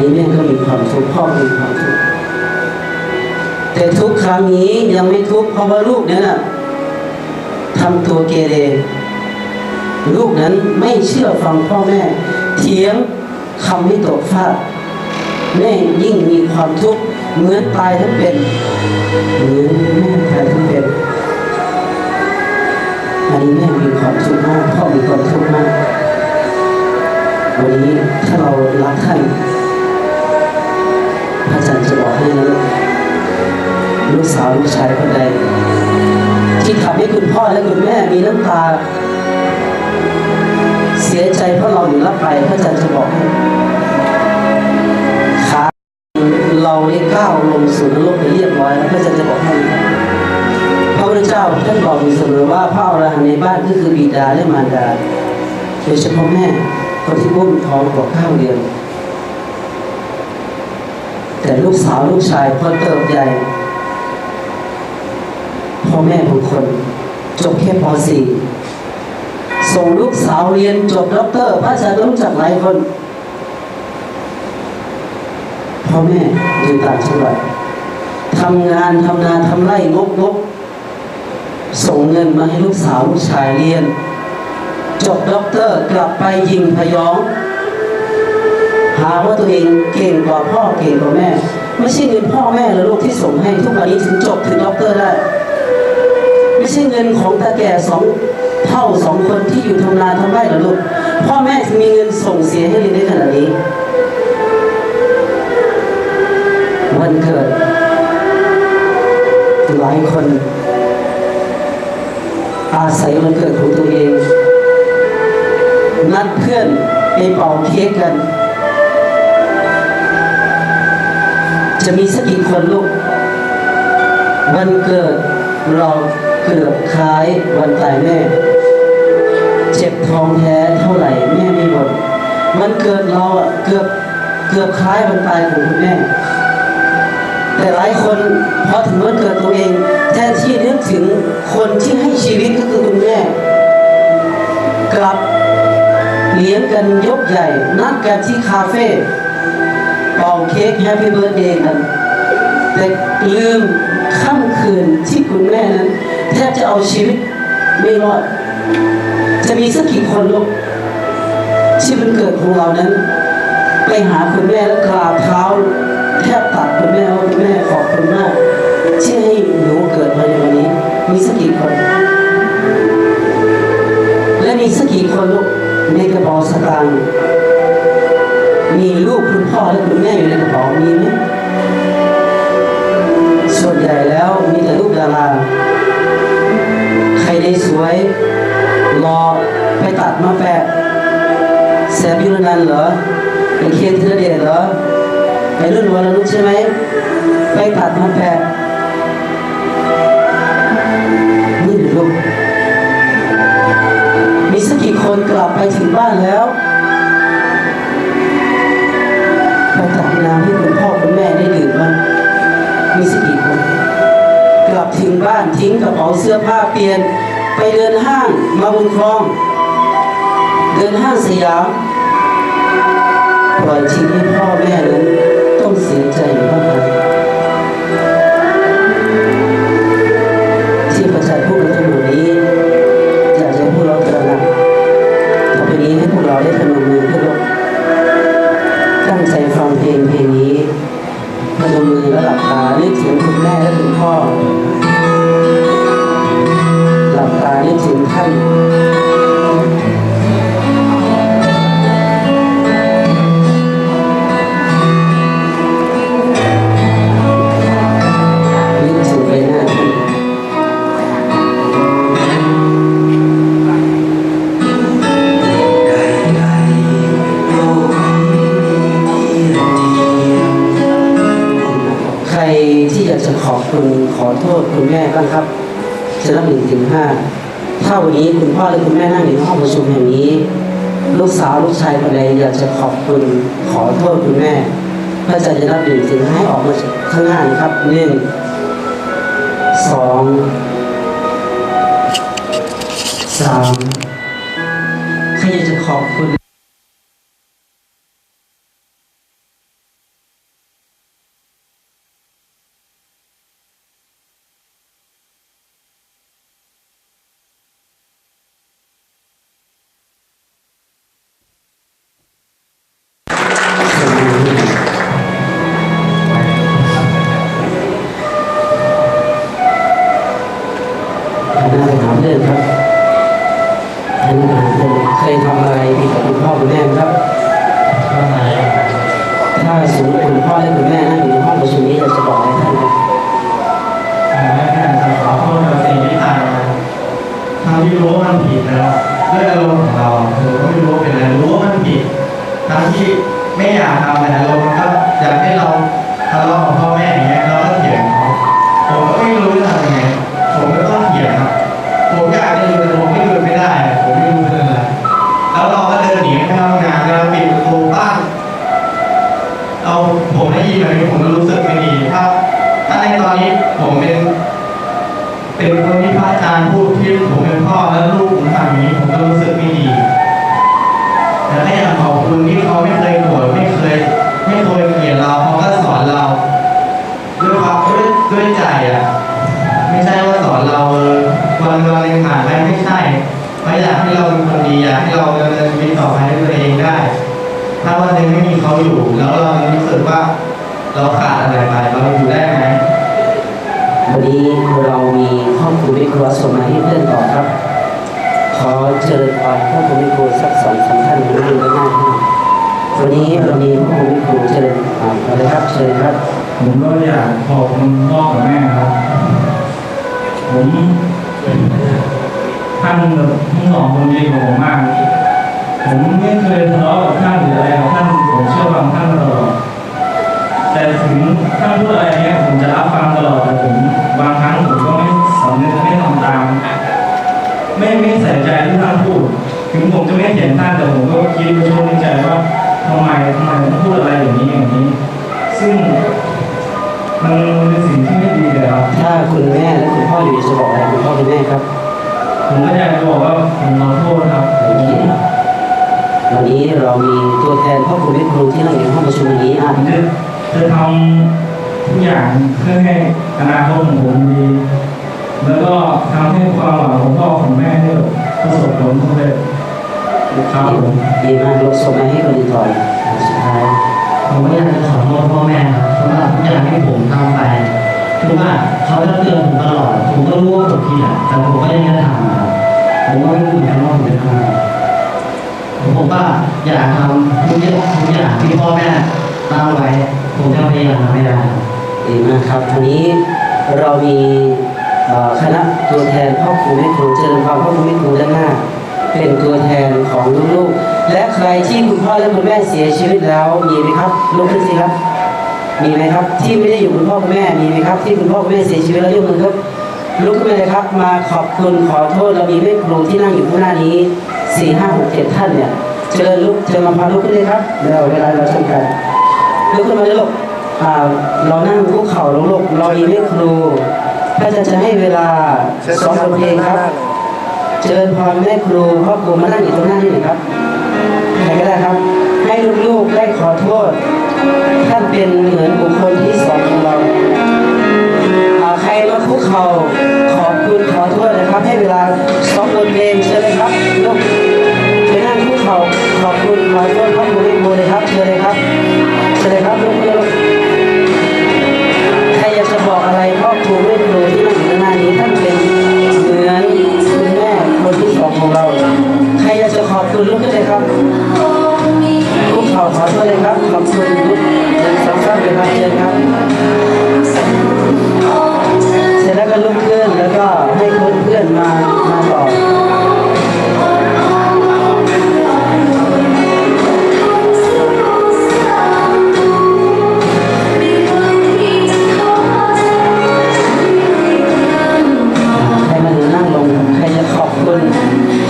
นี้แม่ก็มีความทุกข์พ่อมีความทุกข์แต่ทุกครั้งนี้ยังไม่ทุกข์เพราะว่าลูกนั้นน่ะทำตัวเกเรลูกนั้นไม่เชื่อฟังพ่อแม่ เถียงคำไม่ตกฟากแม่ยิ่งมีความทุกข์เหมือนตายทั้งเป็นเหมือนแม่ตายทั้งเป็นอันนี้แม่มีความทุกข์มากพ่อมีความทุกข์มากวันนี้ถ้าเรารักท่าน พระอาจารย์จะบอกให้นะลูกลูกสาวลูกชายคนใดที่ทำให้คุณพ่อและคุณแม่มีน้ำตา เสียใจเพราะเราอยู่รับไปพระอาจารย์จะบอกให้ขาเราได้ก้าวลงสู่นรกไปเรียบร้อยแล้วพระอาจารย์จะบอกให้พระพุทธเจ้าท่านบอกอยู่เสมอว่าพระอรหันต์ในบ้านก็คือบิดาและมารดาโดยเฉพาะแม่คนที่อุ้มท้องกว่าเก้าเดือน แต่ลูกสาวลูกชายพอเติบใหญ่พ่อแม่บางคนจบแค่ป .4 ส่งลูกสาวเรียนจบด็อกเตอร์พระอาจารย์รู้จักหลายคนพ่อแม่อยู่ต่างจังหวัดทำงานทำนาทำไร่งกงกส่งเงินมาให้ลูกสาวลูกชายเรียน จบด็อกเตอร์กลับไปยิงพยองาว่าตัวเองเก่งกว่าพ่อเก่งกว่าแม่ ไม่ใช่เงินพ่อแม่และลูกที่ส่งให้ทุกวันนี้ถึงจบถึงด็อกเตอร์ได้ ไม่ใช่เงินของตาแก่สองเท่าสองคนที่อยู่ทำนาทำไร่หรอลูกพ่อแม่ถึงมีเงินส่งเสียให้เรียนได้ขนาดนี้ วันเกิดหลายคน อาศัยวันเกิดของตัวเองนัดเพื่อนไปเป่าเค้กกัน จะมีสักกี่คนลูก วันเกิดเราเกือบคล้ายวันตายแม่ เจ็บท้องแท้เท่าไหร่แม่ไม่บ่นวันเกิดเราอะเกือบเกือบคล้ายวันตายของคุณแม่ แต่หลายคนพอถึงวันเกิดตัวเอง แทนที่นึกถึงคนที่ให้ชีวิตก็คือคุณแม่ กลับเลี้ยงกันยกใหญ่ นัดกันที่คาเฟ่ เป่าเค้กแฮปปี้เบิร์ดเดย์กัน แต่ลืมค่ำคืนที่คุณแม่นั้น แทบจะเอาชีวิตไม่รอด จะมีสักกี่คนลูกที่มันเกิดของเรานั้น ไปหาคุณแม่แล้วกราบเท้าแทบตัดคุณแม่ว่าคุณแม่ขอบคุณมากที่ให้หนูเกิดมาในวันนี้ มีสักกี่คน และมีสักกี่คนลูกในกระเป๋าสตางค์ กคุณพ่อและคุณแม่อยู่ในกระเป๋ามีไหมส่วนใหญ่แล้วมีแต่ลูกดาราใครได้สวยรอไปตัดมาแปะแสบยุรนันเหรอไอเคนธีรเดชเหรอไอรุ่นวรนุชใช่ไหมไปตัดมาแปะนี่หรือลูกมีสักกี่คนกลับไปถึงบ้านแล้ว น้ำให้คุณพ่อคุณแม่ได้ดื่มบ้างมีสักกี่คนกลับถึงบ้านทิ้งกระเป๋าเสื้อผ้าเปลี่ยน ไปเดินห้างมาบุญคลอง เดินห้างสยามปล่อยทิ้งให้พ่อแม่นั้นต้องเสียใจ อและหลับตานึกถึงคุณแม่และคุณพ่อ หลับตานึกถึงท่าน พ่อหรือคุณแม่นั่งอยู่ในห้องประชุมแห่งนี้ ลูกสาวลูกชายคนใดอยากจะขอบคุณขอโทษคุณแม่พระอาจารย์จะนับดื่มสิ่งให้ออกมาข้างหน้านะครับหนึ่งสองสามใครอยากจะขอบคุณ เดินครับท่านผมเคยทำอะไรผิดกับคุณพ่อคุณแม่ครับถ้าสมมติคุณพ่อและคุณแม่นั่งอยู่ในห้องประชุมนี้จะบอกอะไรท่านครับขอโทษกับสิ่งที่ทำทำที่รู้ว่าผิดแล้วด้วยอารมณ์ของเราคือก็ไม่รู้เป็นอะไรรู้ว่าผิดทั้งที่ไม่อยากทำแต่อารมณ์มันก็อยากให้เราทะเลาะกับพ่อ ขาดอะไรไปเราอยู่ได้ไหมวันนี้เรามีครอบครัววิครัวส่งมาให้เพื่อนต่อครับ ขอเชิญไปครอบครัววิครัวสักสองสามท่านนั่งด้านหน้าให้วันนี้เรามีครอบครัววิครัวเชิญอ่าเลยครับเชิญครับ ผมก็อยากขอบคุณพ่อกับแม่ครับ ผมท่านทั้งสองคนดีกับผมมาก ผมไม่เคยทะเลาะกับท่านหรืออะไรกับท่านผมเชื่อฟังท่านตลอด แต่ถึงท่านพูดอะไรเนี้ยผมจะรับฟังตลอดแต่ผมบางครั้งผมก็ไม่สำนึกไม่ทำตาม ไม่ไม่ใส่ใจที่ท่านพูด ถึงผมจะไม่เห็นท่านแต่ผมก็คิดในช่วงในใจว่าทำไมทำไมท่านพูดอะไรอย่างนี้อย่างนี้ ซึ่งมันเป็นสิ่งที่ไม่ดีเลยครับถ้าคุณแม่และคุณพ่ออยู่จะบอกอะไรคุณพ่อคุณแม่ครับ ผมก็อยากจะบอกว่าผมขอโทษครับโอเควันนี้เรามีตัวแทนครอบครัววิครูที่นั่งอยู่ในห้องประชุมนี้อะผม จะทำทุกอย่างเพื่อให้อนาคตของผมดี แล้วก็ทำให้ความหวังของพ่อของแม่เนี่ยประสบผลสำเร็จครับผมดีมากลูกส่งมาให้คนอื่นต่อยสุดท้ายผมก็อยากจะขอโทษพ่อแม่ครับสำหรับทุกอย่างที่ผมทำไปคือว่าเขาจะเตือนผมตลอด ผมก็รู้ว่าผมผิดอะแต่ผมก็ยังจะทำครับผมก็ไม่รู้เหมือนกันว่าผมจะทำอะไรผมก็อยากทำทุกอย่างทุกอย่างที่พ่อแม่ตั้งไว้ ผมจะพยายามทำให้ได้ดีมากครับวันนี้เรามีคณะตัวแทนพ่อครูแม่ครูเจริญความพ่อครูแม่ครูด้านหน้า เป็นตัวแทนของลูกๆ และใครที่คุณพ่อและคุณแม่เสียชีวิตแล้วมีไหมครับลุกขึ้นสิครับ มีไหมครับ ที่ไม่ได้อยู่คุณพ่อคุณแม่มีไหมครับ ที่คุณพ่อคุณแม่เสียชีวิตแล้วยกมือครับลุกขึ้นเลยครับ มาขอบคุณขอโทษเรามีแม่ครูที่นั่งอยู่ข้างหน้านี้สี่ห้าหกเจ็ดท่านเนี่ยเชิญลุกเชิญมาพาลุกขึ้นเลยครับเดี๋ยวเวลาเราชมกัน ลุกขึ้นมาเลยลูกเรานั่งคุกเข่าลงลูกเรามีแม่ครูถ้าจะจะให้เวลาสอนบทเพลงครับเชิญพรแม่ครูพ่อครูมานั่งอยู่ตรงหน้านี่หน่อยครับใครก็ได้ครับ ให้ลูกๆได้ขอโทษท่านเป็นเหมือนบุคค Amen.